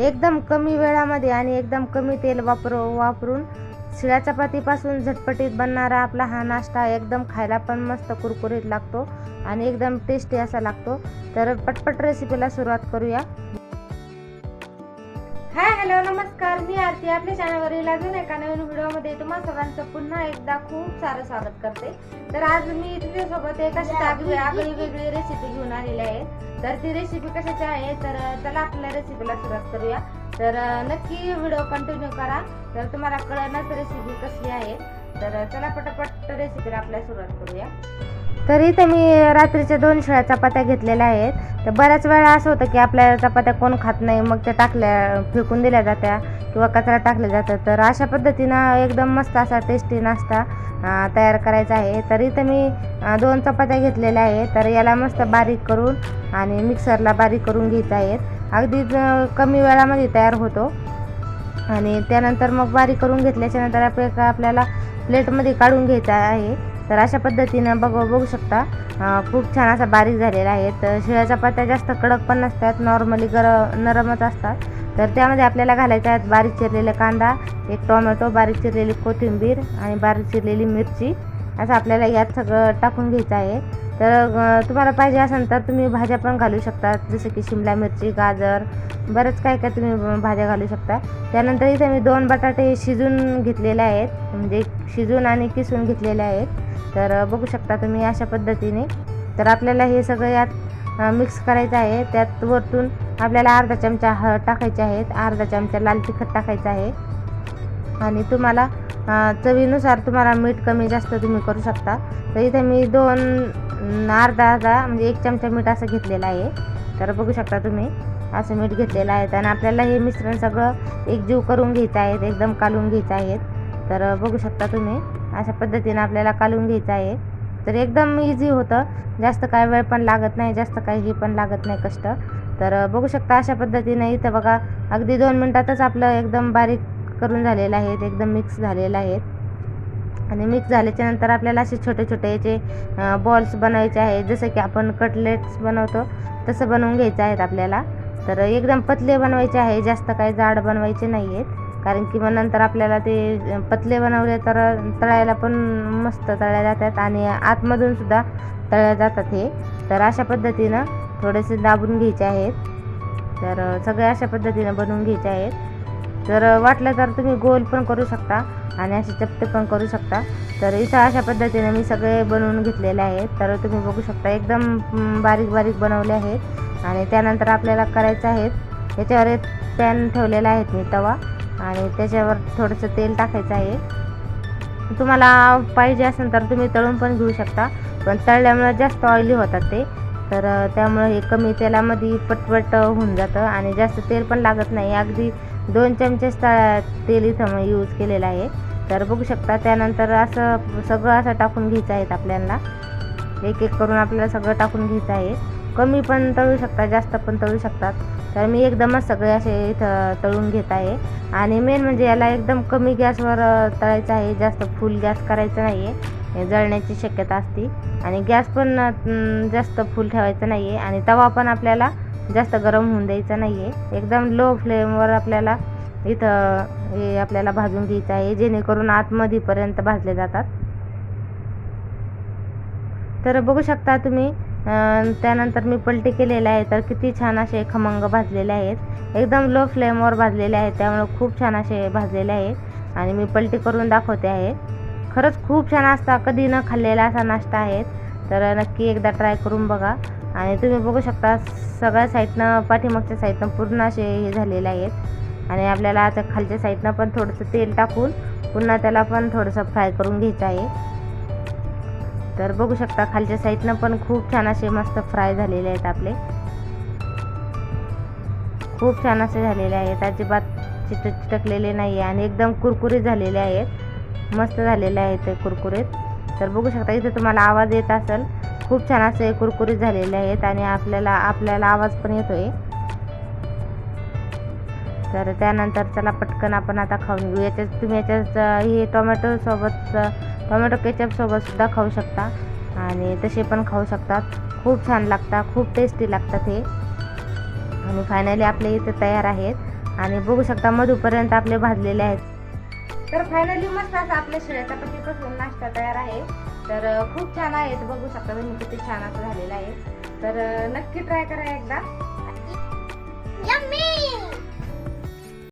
एकदम कमी वेळामध्ये आणि एकदम कमी तेल वापर वापरून शिळ्या चपातीपासून झटपटीत बनणारा आपला हा नाश्ता एकदम खायला पण मस्त कुरकुरीत लागतो आणि एकदम टेस्टी असा लागतो. तर पटपट रेसिपीला सुरुवात करूया. हॅलो नमस्कार. मी आरती. आपल्या चॅनलवरील अजून एका नवीन व्हिडिओमध्ये तुम्हा सगळ्यांचं पुन्हा एकदा खूप सारं स्वागत करते. तर आज मी तुझ्यासोबत एक अशी आगळी आगळी वेगळी रेसिपी घेऊन आलेली आहे. तर ती रेसिपी कशाची आहे? तर चला आपल्या रेसिपीला सुरुवात करूया. तर नक्की व्हिडिओ कंटिन्यू करा. तर तुम्हाला कळणच रेसिपी कसली आहे? तर चला पटापट रेसिपीला आपल्या सुरुवात करूया. तर इथे मी रात्रीच्या दोन शिळ्या चपात्या घेतलेल्या आहेत. तर बऱ्याच वेळा असं होतं की आपल्या चपात्या कोण खात नाही मग त्या टाकल्या फेकून दिल्या जात्या किंवा कचरा टाकल्या जातं तर अशा पद्धतीनं एकदम मस्त असा टेस्टी नाश्ता तयार करायचा आहे. तर इथं मी दोन चपात्या घेतलेल्या आहेत. तर याला मस्त बारीक करून आणि मिक्सरला बारीक करून घ्यायचं आहेत अगदी कमी वेळामध्ये तयार होतो. आणि त्यानंतर मग बारीक करून घेतल्याच्यानंतर आपल्या आपल्याला प्लेटमध्ये काढून घ्यायचा आहे. तर अशा पद्धतीनं बघ बघू शकता. खूप छान असा बारीक झालेला आहे. तर शिळ्या चपात्या जास्त कडक पण नसतात. नॉर्मली गर नरमच असतात. तर त्यामध्ये आपल्याला घालायच्या आहेत बारीक चिरलेला कांदा एक टोमॅटो बारीक चिरलेली कोथिंबीर आणि बारीक चिरलेली मिरची. असं आपल्याला यात सगळं टाकून घ्यायचं आहे. तर तुम्हाला पाहिजे असेल तर तुम्ही भाज्या पण घालू शकता. जसं की शिमला मिरची गाजर बरंच काय काय तुम्ही भाज्या घालू शकता. त्यानंतर इथे मी दोन बटाटे शिजून घेतलेले आहेत. म्हणजे शिजून आणि किसून घेतलेले आहेत. तर बघू शकता तुम्ही अशा पद्धतीने. तर आपल्याला हे सगळं यात मिक्स करायचं आहे. त्यात वरतून आपल्याला अर्धा चमचा हळद टाकायचे आहेत अर्धा चमचा लाल तिखट टाकायचं आहे. आणि तुम्हाला चवीनुसार तुम्हाला मीठ कमी जास्त तुम्ही करू शकता. तर इथे मी दोन अर्धा अर्धा म्हणजे एक चमचा मीठ असं घेतलेलं आहे. तर बघू शकता तुम्ही असं मीठ घेतलेलं आहे. आणि आपल्याला हे मिश्रण सगळं एकजीव करून घ्यायचं आहे. एकदम कालून घ्यायचं आहे. तर बघू शकता तुम्ही. अशा पद्धतीनं आपल्याला कालून घ्यायचं आहे. तर एकदम इझी होतं. जास्त काय वेळ पण लागत नाही जास्त काही हे पण लागत नाही कष्ट. तर बघू शकता अशा पद्धतीनं इथं बघा अगदी दोन मिनटातच आपलं एकदम बारीक करून झालेलं आहे. एकदम मिक्स झालेलं आहे. आणि मिक्स झाल्याच्यानंतर आपल्याला असे छोटे छोटे याचे बॉल्स बनवायचे आहेत. जसं की आपण कटलेट्स बनवतो तसं बनवून घ्यायचं आहेत आपल्याला. तर एकदम पतले बनवायचे आहे. जास्त काही जाड बनवायचे नाही आहेत. कारण की मग नंतर आपल्याला ते पतले बनवले तर तळायला पण मस्त तळल्या जातात आणि आतमधून सुद्धा तळल्या जातात हे. तर अशा पद्धतीनं थोडेसे दाबून घ्यायचे आहेत. तर सगळे अशा पद्धतीनं बनवून घ्यायचे आहेत. तर वाटलं तर तुम्ही गोल पण करू शकता आणि असे चपटे पण करू शकता. तर इथं अशा पद्धतीने मी सगळे बनवून घेतलेले आहेत. तर तुम्ही बघू शकता एकदम बारीक बारीक बनवले आहेत. आणि त्यानंतर आपल्याला करायचं आहेत याच्यावर एक पॅन ठेवलेला आहे मी तवा. आणि त्याच्यावर थोडंसं तेल टाकायचं आहे. तुम्हाला पाहिजे असेल तर तुम्ही तळून पण घेऊ शकता पण तळल्यामुळे जास्त ऑइली होतात ते. तर त्यामुळे हे कमी तेलामध्ये पटपट होऊन जातं आणि जास्त तेल पण लागत नाही. अगदी दोन चमचेच तेल इथं यूज केलेलं आहे. तर बघू शकता त्यानंतर असं सगळं असं टाकून घ्यायचं आहे आपल्याला. एक एक करून आपल्याला सगळं टाकून घ्यायचं आहे. कमी पण तळू शकता जास्त पण तळू शकतात. तर मी एकदमच सगळे असे इथं तळून घेत आहे. आणि मेन म्हणजे याला एकदम कमी गॅसवर तळायचं आहे. जास्त फुल गॅस करायचं नाही आहे जळण्याची शक्यता असते. आणि गॅस पण जास्त फुल ठेवायचं नाही आहे आणि तवा पण आपल्याला जास्त गरम होऊन द्यायचा नाही आहे एकदम लो फ्लेमवर आपल्याला इथं हे आपल्याला भाजून घ्यायचं आहे. जेणेकरून आतमध्येपर्यंत भाजले जातात. तर बघू शकता तुम्ही त्यानंतर मी पलटी केलेले आहे तर किती छान असे खमंग भाजलेले आहेत. एकदम लो फ्लेमवर भाजलेले आहेत त्यामुळे खूप छान असे भाजलेले आहेत. आणि मी पलटी करून दाखवते आहे. खरंच खूप छान असता कधी न खाल्लेला असा नाश्ता आहे. तर नक्की एकदा ट्राय करून बघा. आणि तुम्ही बघू शकता सगळ्या साईडनं पाठीमागच्या साईडनं पूर्ण असे हे झालेले आहेत. आणि आपल्याला आता खालच्या साईडनं पण थोडंसं तेल टाकून पुन्हा त्याला पण थोडंसं फ्राय करून घ्यायचं आहे. तर बघू शकता खालच्या साईडनं पण खूप छान असे मस्त फ्राय झालेले आहेत आपले. खूप छान असे झालेले आहेत. अजिबात चिट चिटकलेले नाही आहे आणि एकदम कुरकुरीत झालेले आहेत. मस्त झालेले आहेत ते कुरकुरीत. तर बघू शकता इथे तुम्हाला आवाज येत असेल. खूप छान असे कुरकुरीत झालेले आहेत आणि आपल्याला आपल्याला आवाज पण येतो आहे तर त्यानंतर चला पटकन आपण आता खाऊन घेऊ. याच्यात तुम्ही याच्यात हे टोमॅटोसोबत टोमॅटो केचपसोबतसुद्धा खाऊ शकता. आणि तसे पण खाऊ शकतात खूप छान लागतात खूप टेस्टी लागतात हे. आणि फायनली आपले इथे तयार आहेत. आणि बघू शकता मधुपर्यंत आपले भाजलेले आहेत. तर फायनली मस्त असं आपल्या शिळ्याचा पतीपासून नाश्ता तयार आहे. तर खूप छान आहे बघू शकता तुम्ही किती छान असं झालेलं आहे. तर नक्की ट्राय करा एकदा.